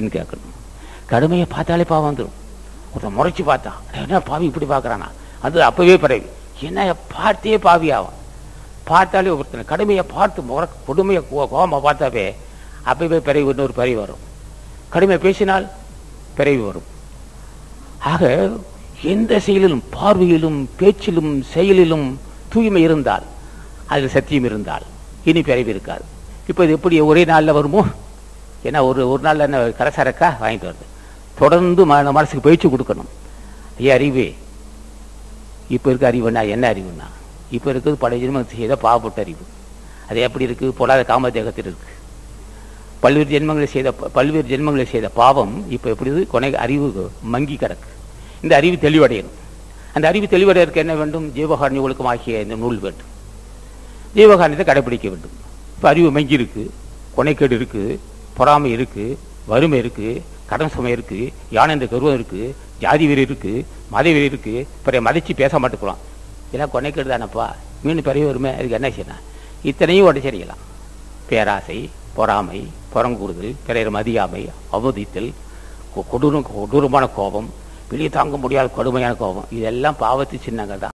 கேட்கணும். கடுமையை பார்த்தாலே பாவம் வந்துடும் ஒருத்தன் முறைச்சு பார்த்தா என்ன பாவி இப்படி பார்க்குறானா? அது அப்பவே பிறவி என்ன பார்த்தே பாவி ஆகும் பார்த்தாலே ஒருத்தனை கடுமையை பார்த்து முறை கொடுமையை கோபமாக பார்த்தாவே அப்பவே பிறவி இன்னொரு பிறவி வரும். கடுமையை பேசினால் பிறவி வரும். ஆக எந்த செயலிலும் பார்வையிலும் பேச்சிலும் செயலிலும் தூய்மை இருந்தால் அதில் சத்தியம் இருந்தால் இனி பிறவி இருக்காது. இப்போ இது எப்படி ஒரே நாளில் வருமோ? ஏன்னா ஒரு ஒரு நாள் என்ன கரசரக்கா வாங்கிட்டு வருது. தொடர்ந்து மனசுக்கு பயிற்சி கொடுக்கணும். ஐயா அறிவே. இப்போ இருக்க அறிவுன்னா என்ன அறிவுன்னா? இப்போ இருக்கிறது பழைய ஜென்மம் செய்த பாவப்பட்ட அறிவு. அது எப்படி இருக்குது பொல்லாத காமதேகத்தில் இருக்கு. பல்வேறு ஜென்மங்களை செய்த பல்வேறு ஜென்மங்களை செய்த பாவம் இப்போ எப்படி கொனை அறிவு மங்கி கிடக்கு. இந்த அறிவு தெளிவடையணும். அந்த அறிவு தெளிவடையறதுக்கு என்ன வேண்டும்? ஜீவகாரணி ஒழுக்கம் ஆகிய இந்த நூல் வேண்டும். ஜீவகாரணத்தை கடைபிடிக்க வேண்டும். இப்போ அறிவு மங்கி இருக்கு. கொனைக்கேடு இருக்கு. பொறாமை இருக்கு வறுமை இருக்கு கடன் சுமை இருக்கு யானை இந்த கருவம் இருக்கு ஜாதி வெறி இருக்கு மத வெறி இருக்கு பிறைய மதிச்சு பேச மாட்டேங்கிறோம் இதெல்லாம் கொனைக்கேடு தானப்பா. மீன் பிறகு வருமே அதுக்கு என்ன செய்யணும் இத்தனையும் உடச்சரிக்கலாம் பேராசை பொறாமை புறங்கூறுதல் பிறர் மதியாமை அவதித்தல் கொ- கொடூரம் கொடூரமான கோபம் வெளியே தாங்க முடியாத கடுமையான கோபம் இதெல்லாம் பாவத்து சின்னங்கள் தான்.